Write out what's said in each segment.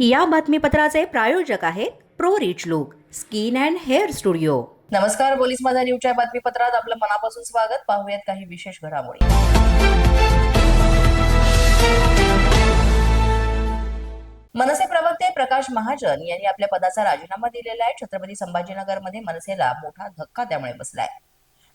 या बातमीपत्राचे प्रायोजक आहेत pro rich look skin and hair studio. नमस्कार पोलीस माझा न्यूजच्या बातमीपत्रात आपलं मनापासून स्वागत. पाहूयात काही विशेष घडामोडी. मनसे प्रवक्ते प्रकाश महाजन यांनी आपल्या पदाचा राजीनामा दिलेला आहे. छत्रपती संभाजीनगरमध्ये मनसेला मोठा धक्का त्यामुळे बसलाय.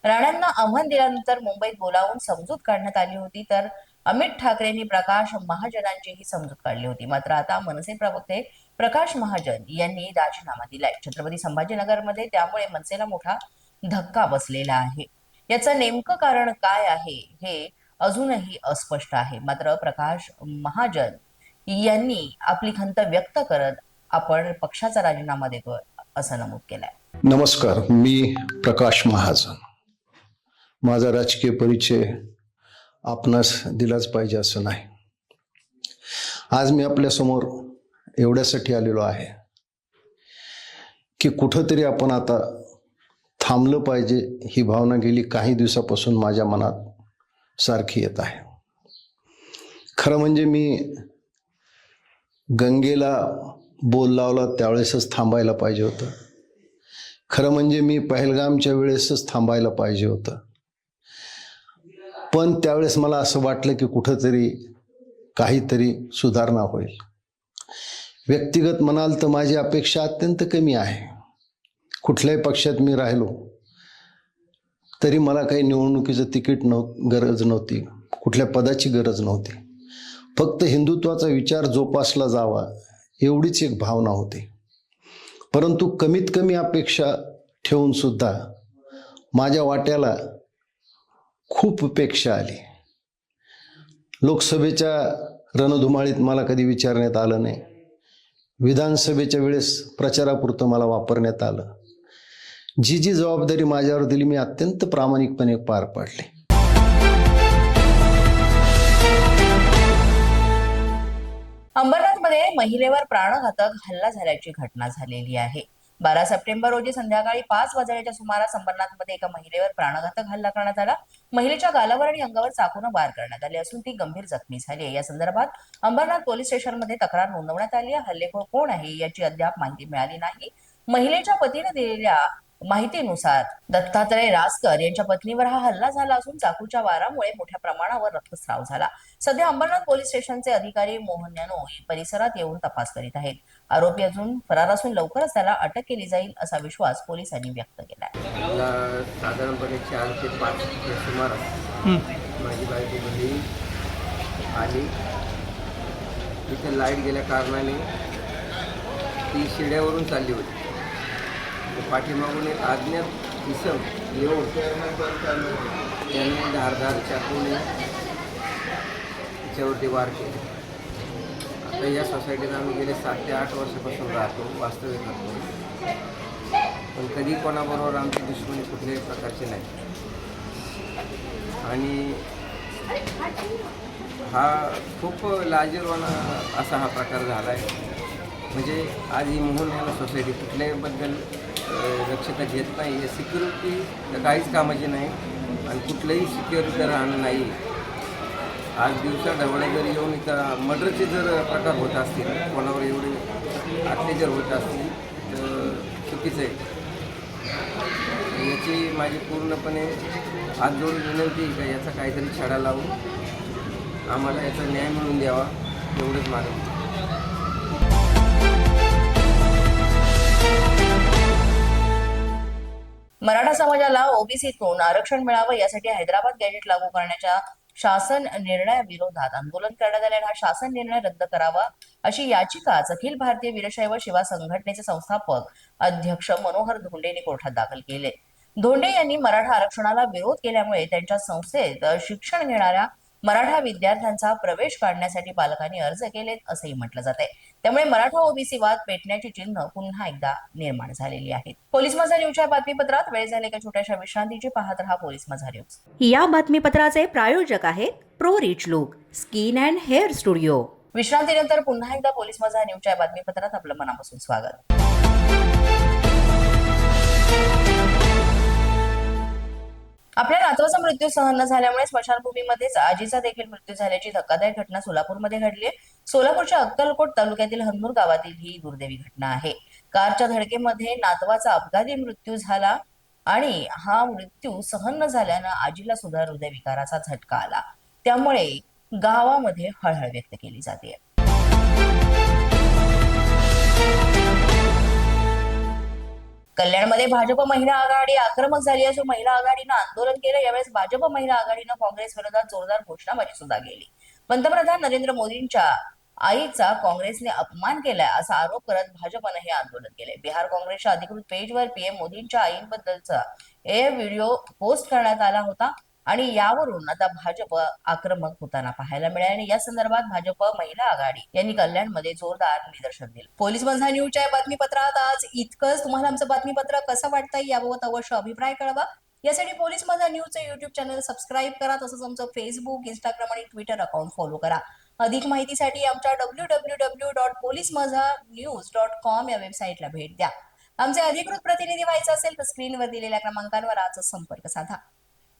राणांना आव्हान दिल्यानंतर मुंबईत बोलावून समजूत काढण्यात आली होती तर अमित ठाकरेंनी प्रकाश महाजनांची ही समजूत काढली होती. मात्र आता मनसे प्रवक्ते प्रकाश महाजन यांनी राजीनामा दिलाय. छत्रपती संभाजीनगरमध्ये त्यामुळे मनसेला मोठा धक्का बसलेला आहे. याचं नेमकं कारण काय आहे हे अजूनही अस्पष्ट आहे. मात्र प्रकाश महाजन यांनी आपली खंत व्यक्त करत आपण पक्षाचा राजीनामा देतोय असं नमूद केलंय. नमस्कार मी प्रकाश महाजन. माझा राजकीय परिचय आपणास दिलाच पाहिजे असं नाही. आज मी आपल्यासमोर एवढ्यासाठी आलेलो आहे की कुठंतरी आपण आता थांबलं पाहिजे ही भावना गेली काही दिवसापासून माझ्या मनात सारखी येत आहे. खरं म्हणजे मी गंगेला बोल लावला त्यावेळेसच थांबायला पाहिजे होतं. खरं म्हणजे मी पहलगामच्या वेळेसच थांबायला पाहिजे होतं. पण त्यावेळेस मला असं वाटलं की कुठंतरी काहीतरी सुधारणा होईल. व्यक्तिगत म्हणाल तर माझी अपेक्षा अत्यंत कमी आहे. कुठल्याही पक्षात मी राहिलो तरी मला काही निवडणुकीचं तिकीट नव्ह गरज नव्हती. कुठल्या पदाची गरज नव्हती. फक्त हिंदुत्वाचा विचार जोपासला जावा एवढीच एक भावना होती. परंतु कमीत कमी अपेक्षा ठेवून सुद्धा माझ्या वाट्याला खूप उपेक्षा आली. लोकसभेच्या रणधुमाळीत मला कधी विचारण्यात आलं नाही. विधानसभेच्या वेळेस प्रचारापुरतं मला वापरण्यात आलं. जी जी जबाबदारी माझ्यावर दिली मी अत्यंत प्रामाणिकपणे पार पाडली. अंबरनाथमध्ये महिलेवर प्राणघातक हल्ला झाल्याची घटना झालेली आहे. बारा सप्टेंबर रोजी संध्याकाळी पाच वाजण्याच्या सुमारास अंबरनाथमध्ये एका महिलेवर प्राणघातक हल्ला करण्यात आला. महिलेच्या गालावर आणि अंगावर चाकून वार करण्यात आले असून ती गंभीर जखमी झाली आहे. या संदर्भात अंबरनाथ पोलीस स्टेशनमध्ये तक्रार नोंदवण्यात आली आहे. हल्लेखोर कोण आहे याची अद्याप माहिती मिळाली नाही. महिलेच्या पतीने दिलेल्या माहितीनुसार दत्तात्रय रासकर यांच्या पत्नीवर हा हल्ला झाला असून चाकूच्या वारामुळे मोठ्या प्रमाणावर रक्तस्राव झाला. सध्या अंबरनाथ पोलीस स्टेशनचे अधिकारी मोहन यानो परिसरात येऊन तपास करीत आहेत. आरोपी अजून फरार असून लवकरच त्याला अटक केली जाईल असा विश्वास पोलिसांनी व्यक्त केला साधारणपणे चार ते पाच सुमारास माझी बायको घरी आली. तिथे लाइट गेल्या कारणाने ती शिड्यावरून चालली होती. पाठीमागून एक अज्ञात इसम येऊन त्याने धारदार चाकूने तिच्यावरती वार केले. आता या सोसायटीत आम्ही गेले सात ते आठ वर्षापासून राहतो वास्तविक करतो. पण कधी कोणाबरोबर आमची दुश्मनी कुठल्याही प्रकारची नाही. आणि हा खूप लाजीरवाना असा हा प्रकार झाला आहे म्हणजे आज ही मोहन याला सोसायटी कुठल्याबद्दल दक्षता घेत नाही. सिक्युरिटी तर काहीच कामाची नाही. आणि कुठलंही सिक्युरिटी राहणं नाही. आज दिवसा ढवळे जर येऊन इथं मर्डरचे जर प्रकार होत असतील कोणावर एवढे अत्याचार होत असतील तर चुकीचं आहे. याची माझी पूर्णपणे हात जोडून विनंती का याचा काहीतरी छडा लावून आम्हाला याचा न्याय मिळवून द्यावा एवढंच मागं मराठा समाजाला ओबीसीतून आरक्षण मिळावं यासाठी हैदराबाद गॅजेट लागू करण्याच्या शासन निर्णयाविरोधात आंदोलन करण्यात आलेला हा शासन निर्णय रद्द करावा अशी याचिका अखिल भारतीय वीरशैव सेवा संघटनेचे संस्थापक अध्यक्ष मनोहर धोंडेंनी कोर्टात दाखल केले. धोंडे यांनी मराठा आरक्षणाला विरोध केल्यामुळे त्यांच्या संस्थेत शिक्षण घेणाऱ्या मराठा विद्यार्थ्यांचा प्रवेश काढण्यासाठी पालकांनी अर्ज केलेत असंही म्हटलं जात आहे त्यामुळे मराठा ओबीसी वाद पेटण्याची चिन्ह पुन्हा एकदा निर्माण झालेली आहेत. पोलीस माझा न्यूजच्या बातमीपत्रात वेळ झाले एका छोट्याशा विश्रांतीची पाहत रहा पोलीस माझा न्यूज. या बातमीपत्राचे प्रायोजक आहेत pro rich look skin and hair studio. विश्रांतीनंतर पुन्हा एकदा पोलीस माझा न्यूजच्या बातमीपत्रात आपलं मनापासून स्वागत. आपल्या नातवाचा मृत्यू सहन न झाल्यामुळे स्मशानभूमीमध्येच आजीचा देखील मृत्यू झाल्याची धक्कादायक घटना सोलापूरमध्ये घडली आहे. सोलापूरच्या अक्कलकोट तालुक्यातील हनमूर गावातील ही दुर्दैवी घटना आहे. कारच्या धडकेमध्ये नातवाचा अपघाती मृत्यू झाला आणि हा मृत्यू सहन न झाल्यानं आजीला सुद्धा हृदयविकाराचा झटका आला. त्यामुळे गावामध्ये हळहळ व्यक्त केली जाते. कल्याणमध्ये भाजप महिला आघाडी आक्रमक झाली असून महिला आघाडीनं आंदोलन केलं. यावेळेस भाजप महिला आघाडीनं काँग्रेस विरोधात जोरदार घोषणाबाजी सुद्धा केली. पंतप्रधान नरेंद्र मोदींच्या आईचा काँग्रेसने अपमान केलाय असा आरोप करत भाजपनं हे आंदोलन केले बिहार काँग्रेसच्या अधिकृत पेजवर पीएम मोदींच्या आईंबद्दलचा ए व्हिडिओ पोस्ट करण्यात आला होता. आणि यावरून आता भाजप आक्रमक होताना पाहायला मिळाले आणि या संदर्भात भाजप महिला आघाडी यांनी कल्याणमध्ये जोरदार निदर्शन दिलं. पोलीस बंधा न्यूजच्या बातमीपत्रात आज इतकंच. तुम्हाला आमचं बातमीपत्र कसं वाटतंय याबाबत अवश्य अभिप्राय कळवा. यासाठी पोलीस माझा न्यूजचं युट्यूब चॅनल सबस्क्राईब करा तसंच आमचं फेसबुक इंस्टाग्राम आणि ट्विटर अकाउंट फॉलो करा. अधिक माहितीसाठी आमच्या W W W dot police Majha news dot com या वेबसाईटला भेट द्या. आमचे अधिकृत प्रतिनिधी व्हायचं असेल तर स्क्रीनवर दिलेल्या क्रमांकांवर आजच संपर्क साधा.